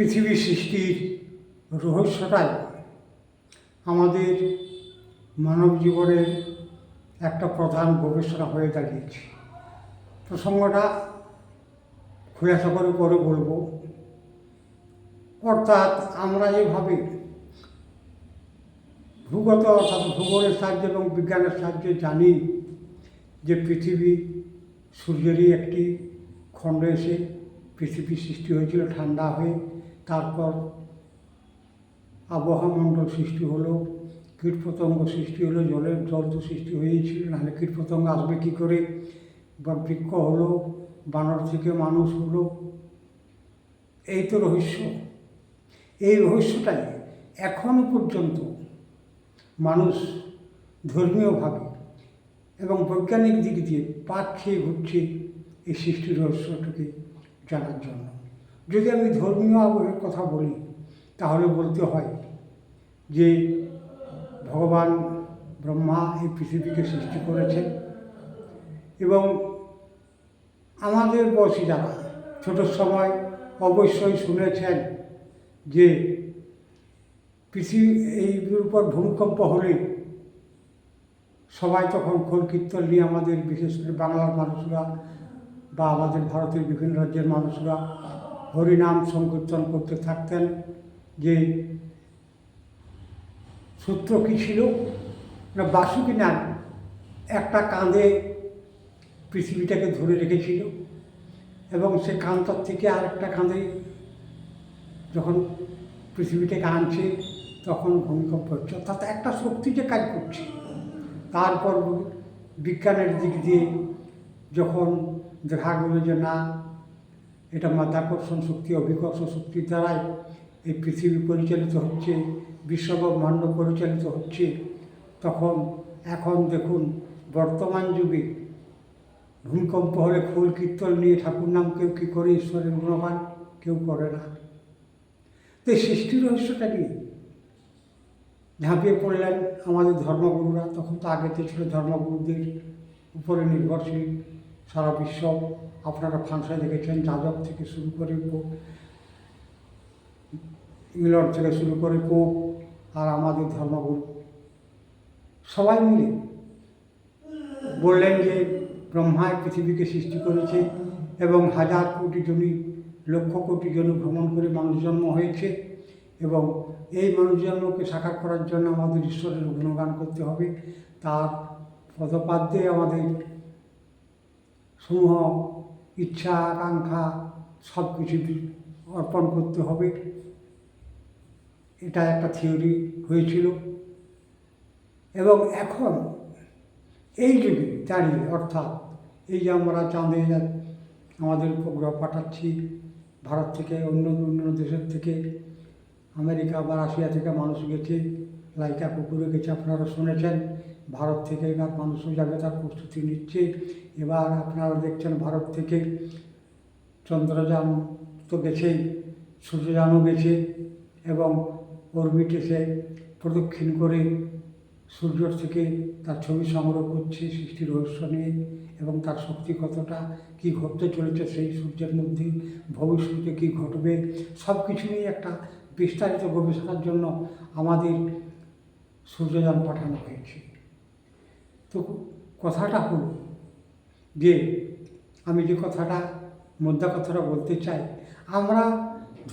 পৃথিবী সৃষ্টির রহস্যটাই আমাদের মানব জীবনের একটা প্রধান গবেষণা হয়ে দাঁড়িয়েছে। প্রসঙ্গটা খোলাসা করে পরে বলব। অর্থাৎ আমরা যেভাবে ভূগত অর্থাৎ ভূগোলের সাহায্যে এবং বিজ্ঞানের সাহায্যে জানি যে পৃথিবী সূর্যেরই একটি খণ্ড এসে পৃথিবী সৃষ্টি হয়েছিল ঠান্ডা হয়ে তারপর আবহাওয়া মণ্ডল সৃষ্টি হলো, কীটপতঙ্গ সৃষ্টি হলো, জলের জল তো সৃষ্টি হয়েছিল নাহলে কীটপতঙ্গ আসবে কী করে? বা বৃক্ষ হলো, বানর থেকে মানুষ হলো, এই তো রহস্য। এই রহস্যটাই এখনও পর্যন্ত মানুষ ধর্মীয়ভাবে এবং বৈজ্ঞানিক দিক দিয়ে পাক খেয়ে ঘুরছে এই সৃষ্টি রহস্যটাকে জানার জন্য। যদি আমি ধর্মীয় আবহের কথা বলি, তাহলে বলতে হয় যে ভগবান ব্রহ্মা এই পৃথিবীকে সৃষ্টি করেছেন এবং আমাদের বয়সী যারা, ছোটোর সময় অবশ্যই শুনেছেন যে পৃথিবী, এই উপর ভূমিকম্প হলে সবাই তখন খোল কীর্তন নিয়ে আমাদের বিশেষ করে বাংলার মানুষরা বা আমাদের ভারতের বিভিন্ন রাজ্যের মানুষরা হরিনাম সংকীর্তন করতে থাকতেন যে সূত্র কী ছিল? না বাসুকি নাগ একটা কাঁধে পৃথিবীটাকে ধরে রেখেছিল এবং সে কাঁধটার থেকে আরেকটা কাঁধে যখন পৃথিবীটাকে আনছে, তখন ভূমিকম্প হচ্ছে। অর্থাৎ একটা শক্তি যে কাজ করছে। তারপর বিজ্ঞানের দিক দিয়ে যখন দেখা গেল যে না এটা মাধ্যাকর্ষণ শক্তি অভিকর্ষণ শক্তির দ্বারাই এই পৃথিবী পরিচালিত হচ্ছে বিশ্বব্রহ্মাণ্ড পরিচালিত হচ্ছে। তখন এখন দেখুন, বর্তমান যুগে ভূমিকম্প হলে ফুল কীর্তন নিয়ে ঠাকুর নাম কেউ কী করে, ঈশ্বরের গুণগান কেউ করে না। তো সৃষ্টি রহস্যটা নিয়ে ঝাঁপিয়ে পড়লেন আমাদের ধর্মগুরুরা, তখন তো আগেতে ছিল ধর্মগুরুদের উপরে নির্ভরশীল। সারা বিশ্ব আপনারা ফাংশনে দেখেছেন যাজক থেকে শুরু করে ইংল্যান্ড থেকে শুরু করে পোপ আর আমাদের ধর্মগুরু, সবাই মিলে বললেন যে ব্রহ্মায় পৃথিবীকে সৃষ্টি করেছে এবং হাজার কোটি জনই লক্ষ কোটি জন ভ্রমণ করে মানুষ জন্ম হয়েছে এবং এই মানুষ জন্মকে সাকার করার জন্য আমাদের ঈশ্বরের গুণগান করতে হবে। তার পদপাদ্যে আমাদের সমূহ ইচ্ছা, আকাঙ্ক্ষা সব কিছু অর্পণ করতে হবে। এটা একটা থিওরি হয়েছিল। এবং এখন এই যুগে দাঁড়িয়ে অর্থাৎ এই যে আমরা চাঁদে আমাদের উপগ্রহ পাঠাচ্ছি, ভারত থেকে অন্য অন্য দেশের থেকে, আমেরিকা বা রাশিয়া থেকে মানুষ গেছে, লাইকা পুকুরে গেছে, আপনারা শুনেছেন। ভারত থেকে এবার মানুষও যাবে তার প্রস্তুতি নিচ্ছে এবার আপনারা দেখছেন ভারত থেকে চন্দ্রযান তো গেছেই সূর্যযানও গেছে এবং অরবিটে সে প্রদক্ষিণ করে সূর্য থেকে তার ছবি সংগ্রহ করছে সৃষ্টির রহস্য নিয়ে এবং তার শক্তি কতটা, কী ঘটতে চলেছে সেই সূর্যের মধ্যে, ভবিষ্যতে কী ঘটবে সব কিছু নিয়ে একটা বিস্তারিত গবেষণার জন্য আমাদের সূর্যযান পাঠানো হয়েছে। তো কথাটা হলো যে, আমি যে কথাটা মুদ্রা কথাটা বলতে চাই, আমরা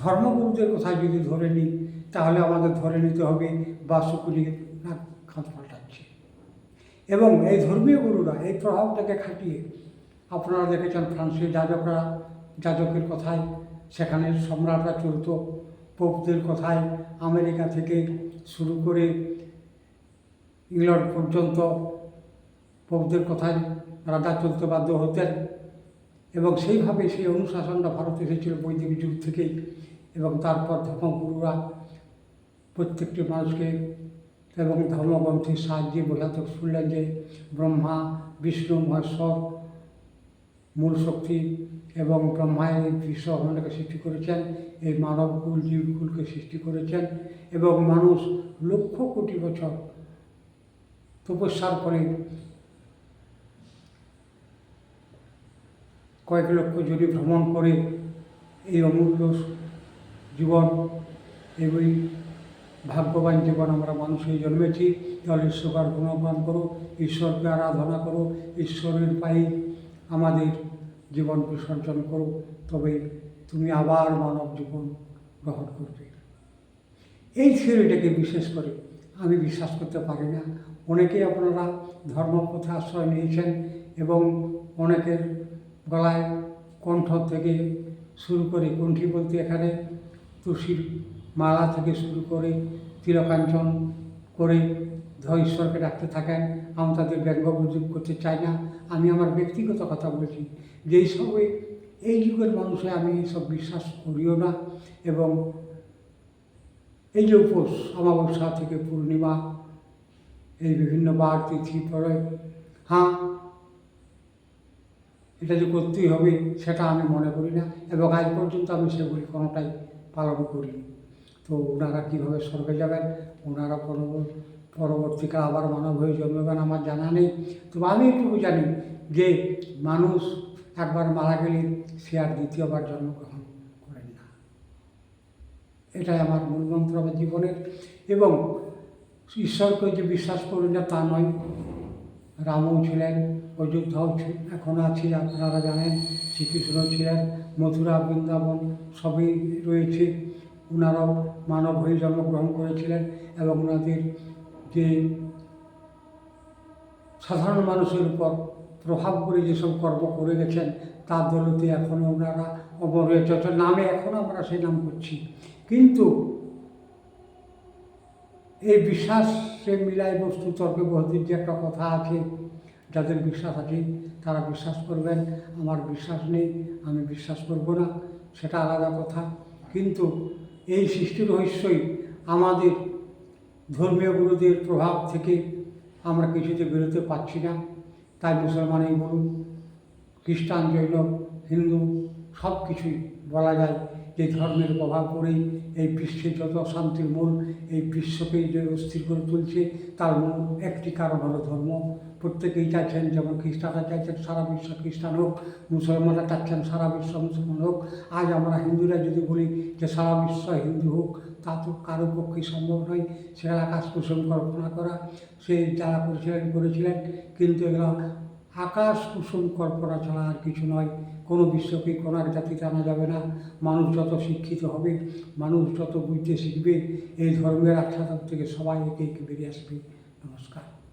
ধর্মগুরুদের কথা যদি ধরে নিই, তাহলে আমাদের ধরে নিতে হবে বাসুকুলি না খাত পাল্টাচ্ছে। এবং এই ধর্মীয় গুরুরা এই প্রভাবটাকে খাটিয়ে আপনারা দেখেছেন ফ্রান্সের যাজকরা, যাজকের কথায়, সেখানে সম্রাটরা চলতো, পোপদের কথায় আমেরিকা থেকে শুরু করে ইংল্যান্ড পর্যন্ত পোপদের কথায় রাজা চলতে বাধ্য হতেন এবং সেইভাবে সেই অনুশাসনটা ভারতে এসেছিল বৈদিক যুগ থেকেই এবং তারপর ধর্মগুরুরা প্রত্যেকটি মানুষকে এবং ধর্মগ্রন্থের সাহায্যে বোঝাতে শুনলেন যে ব্রহ্মা, বিষ্ণু, মহেশ্বর, মূল শক্তি এবং ব্রহ্মায় বিশ্ব ব্রহ্মাণ্ডকে সৃষ্টি করেছেন, এই মানবকুল জীবকুলকে সৃষ্টি করেছেন এবং মানুষ লক্ষ কোটি বছর তপস্যার পরে কয়েক লক্ষ জুড়ি ভ্রমণ করে এই অমূল্য জীবন এই ভাগ্যবান জীবন আমরা মানুষ হয়ে জন্মেছি। তাহলে ঈশ্বর গুণগান করো, ঈশ্বরকে আরাধনা করো, ঈশ্বরের পায়ে আমাদের জীবন বিসর্জন করো, তবে তুমি আবার মানব জীবন গ্রহণ করবে। এই থিওরিটাকে বিশেষ করে আমি বিশ্বাস করতে পারি না। অনেকেই আপনারা ধর্মপথে আশ্রয় নিয়েছেন এবং অনেকের গলায় কণ্ঠ থেকে শুরু করে কণ্ঠি বলতে এখানে তুলসীর মালা থেকে শুরু করে তিলকাঞ্চন করে ঈশ্বরকে ডাকতে থাকেন। আমি তাদের ব্যঙ্গ বুঝুক করতে চাই না। আমি আমার ব্যক্তিগত কথা বলেছি যে এইসবে এই যুগের মানুষে আমি এইসব বিশ্বাস করিও না এবং এই যে উপোস, অমাবস্যা থেকে পূর্ণিমা, এই বিভিন্ন বার তিথি পরে হ্যাঁ এটা যে করতেই হবে, সেটা আমি মনে করি না এবং আজ পর্যন্ত আমি সেগুলি কোনোটাই পালন করিনি। তো ওনারা কীভাবে স্বর্গে যাবেন, ওনারা পরবর- পরবর্তীকালে আবার মানব হয়ে জন্মবেন আমার জানা নেই। তবে আমি একটু জানি যে মানুষ একবার মারা গেলে সে আর দ্বিতীয়বার জন্মগ্রহণ করেন না। এটাই আমার মূলমন্ত্র আমার জীবনের এবং ঈশ্বরকে যে বিশ্বাস করি না তা নয়, রামও ছিলেন অযোধ্যাও এখন আছে, আপনারা জানেন, শ্রীকৃষ্ণ ছিলেন, মথুরা, বৃন্দাবন সবই রয়েছে। ওনারাও মানব হয়ে জন্মগ্রহণ করেছিলেন এবং ওনাদের যে সাধারণ মানুষের উপর প্রভাব করে যেসব কর্ম করে গেছেন, তার দলতে এখনও ওনারা অমর রয়েছে নামে এখনও আমরা সেই নাম করছি। কিন্তু এই বিশ্বাসে মিলাই বস্তু তর্কে বহুদিন যে একটা কথা আছে যাদের বিশ্বাস আছে, তারা বিশ্বাস করবেন। আমার বিশ্বাস নেই, আমি বিশ্বাস করব না, সেটা আলাদা কথা। কিন্তু এই সৃষ্টি রহস্যই আমাদের ধর্মীয় গুরুদের প্রভাব থেকে আমরা কিছুতে বেরোতে পারছি না। তাই মুসলমানই বলুন, খ্রিস্টান, জৈন, হিন্দু সব কিছুই বলা যায় যে ধর্মের প্রভাব পড়েই এই বিশ্বের যত শান্তির মূল এই বিশ্বকেই যে অস্থির করে তুলছে, তার মূল একটি কারণ হলো ধর্ম। প্রত্যেকেই চাইছেন যেমন খ্রিস্টানরা চাইছেন সারা বিশ্ব খ্রিস্টান হোক, মুসলমানরা চাচ্ছেন সারা বিশ্ব মুসলমান হোক। আজ আমরা হিন্দুরা যদি বলি যে সারা বিশ্ব হিন্দু হোক, তা তো কারও পক্ষে সম্ভব নয়। সেটা আকাশ কুসুম কল্পনা করা। সে যারা করেছিলেন করেছিলেন, কিন্তু এগুলো আকাশ কুসুম কল্পনা ছাড়া আর কিছু নয়। কোনো বিশ্বকে কোনো এক জাতিতে আনা যাবে না। মানুষ যত শিক্ষিত হবে, মানুষ যত বুঝতে শিখবে, এই ধর্মের আখ্যাত থেকে সবাই একে একে বেরিয়ে আসবে। নমস্কার।